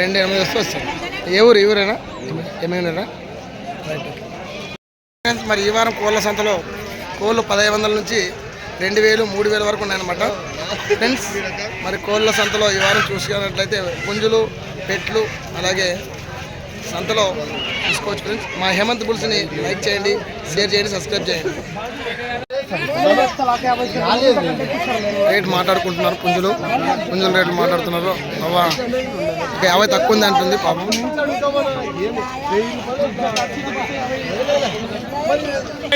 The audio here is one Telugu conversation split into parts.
రెండు ఎనిమిది వస్తే వస్తుంది ఏ ఊరు ఏ ఊరేనా? ఏమైనా? మరి ఈ వారం కోళ్ళ సంతలో కోళ్ళు పదహైదు వందల నుంచి రెండు వేలు మూడు వేల వరకు ఉన్నాయన్నమాట. ఫ్రెండ్స్ మరి కోళ్ళ సంతలో ఈ వారం చూసుకున్నట్లయితే పుంజులు పెట్లు అలాగే సంతలో తీసుకోవచ్చు ఫ్రెండ్స్ మా హేమంత్ బుల్స్ని లైక్ చేయండి షేర్ చేయండి సబ్స్క్రైబ్ చేయండి. రేట్ మాట్లాడుకుంటున్నారు పుంజులు. పుంజుల రేట్లు మాట్లాడుతున్నారు. అవ్వ ఒక యాభై తక్కువ ఉంది అంటుంది పాపం.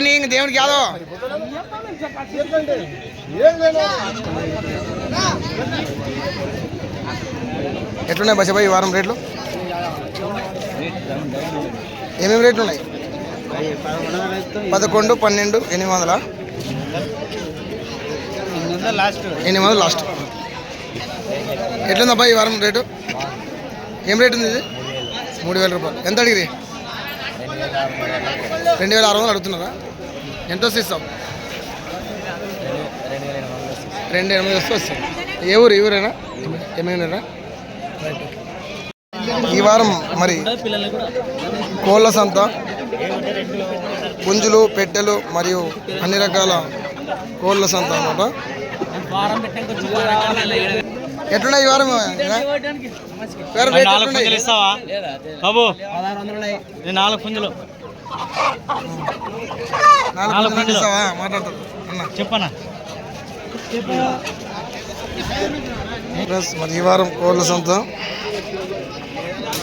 నీకు దేవునికి యాదో? ఎట్లున్నాయి బసబాయి ఈ వారం రేట్లు? ఏమేమి రేట్లు ఉన్నాయి? పదకొండు పన్నెండు ఎనిమిది వందల? లాస్ట్ ఎనిమిది వందలు లాస్ట్. ఎట్లుందబ్బా ఈ వారం రేటు? ఏం రేటు ఉంది ఇది? మూడు వేల రూపాయలు. ఎంత అడిగిరి? రెండు వేల ఆరు వందలు అడుగుతున్నారా? ఎంత వస్తే రెండు ఎనిమిది వస్తే వస్తాం ఏ ఊరు? ఏ ఊరేనా? ఏమైనా ఈ వారం మరి కోళ్ళ సంత పుంజులు పెట్టెలు మరియు అన్ని రకాల కోళ్ళ సంత అన్నమాట. ఎట్లున్నాయి ఈ వారం? బాబు నాలుగు పుంజులు. నాలుగు పుంజులు. ఇస్తావా? మాట్లాడతాడు అన్న. చెప్పనా? మరి ఈ వారం కోళ్ళ సంత.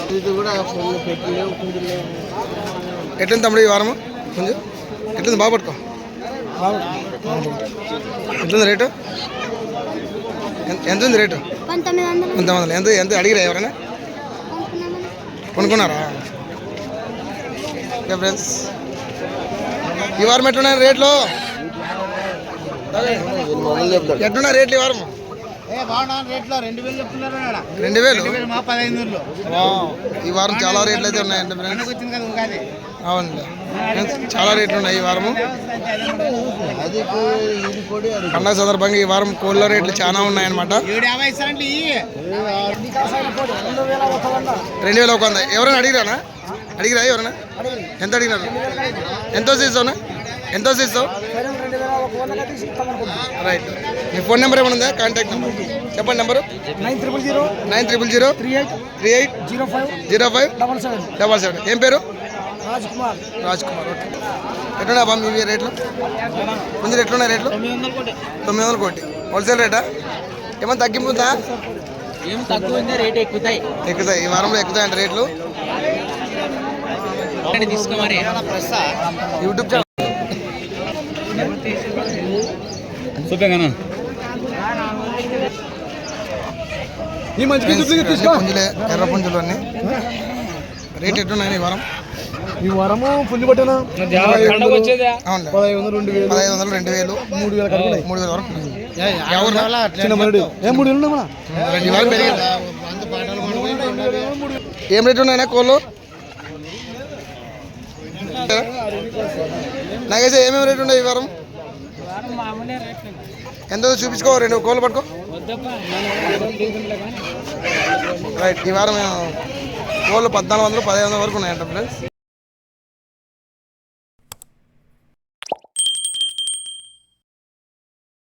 ఇది కూడా పెట్టి లేవు పుంజులు లేవు ఎట్లుంది తమ్ముడు ఈ వారం పుంజు ఎట్లుంది? బాగా పట్టుకో. ఎట్లుంది రేటు? ఎంత- ఉంది రేటు? పంతొమ్మిది వందలు. ఎంత ఎంత అడిగిరా ఎవరైనా? కొనుక్కున్నారా? ఓకే ఫ్రెండ్స్ ఈ వారం ఎట్లున్నాయి రేట్లు? ఎట్లున్నాయి రేట్లు ఈ వారం రెండు వేలు. ఈ వారం చాలా రేట్లు అయితే ఉన్నాయండి అవునండి. చాలా రేట్లు ఉన్నాయి ఈ వారము. పండగ సందర్భంగా ఈ వారం కోళ్ళ రేట్లు చాలా ఉన్నాయన్నమాట. రెండు వేల ఒక వంద. ఎవరైనా అడిగిరానా? అడిగిరా ఎవరైనా? ఎంత అడిగినారు? ఎంత ఇస్తావునా ఎంత ఇస్తావు రైట్. మీ ఫోన్ నెంబర్ ఏమైనా ఉందా? Contact number. చెప్పండి number. Nine triple zero nine triple zero three eight three eight zero five zero five double seven double seven. ఏం పేరు? రాజ్ కుమార్ రాజ్ కుమార్ ఓకే. ఎట్లున్నా బా మీ రేట్లు? కొంచెం ఎట్లున్నాయి రేట్లు? తొమ్మిది వందలు కోటి. హోల్సేల్ రేటా? ఏమైనా తగ్గింపు ఉందా? ఏం తక్కువ ఉందా రేట్ ఎక్కుతాయి. ఎక్కుతాయి. ఈ వారంలో ఎక్కుతాయంట రేట్లు. తీసుకోమని యూట్యూబ్ ఛానల్. చూపాను ఈ మంచి అన్ని పుంజులే ఎర్ర పుంజులు అన్ని రేట్ ఎట్లున్నాయి ఈ వారం? ఈ వారము పుంజు పట్టాను? పదహైదు వందలు. రెండు వేలు. పదహైదు వందలు రెండు వేలు. మూడు వేల మూడు వేల వరకు ఉన్నాయి. ఎవరు? చిన్న మరడి. ఏ మూడు వేలు ఉన్నా రెండు వేలు పెరిగింది. ఏం రేట్ ఉన్నాయన్నా కోళ్ళు? నాకైతే ఏమేమి రేట్ ఉన్నాయి ఈ వారం? ఎంత చూపించుకో రెండు కోళ్ళు పట్టుకో. రైట్ ఈ వారం కోళ్ళు పద్నాలుగు వందలు పదిహేను వందల వరకు ఉన్నాయంట ఫ్రెండ్స్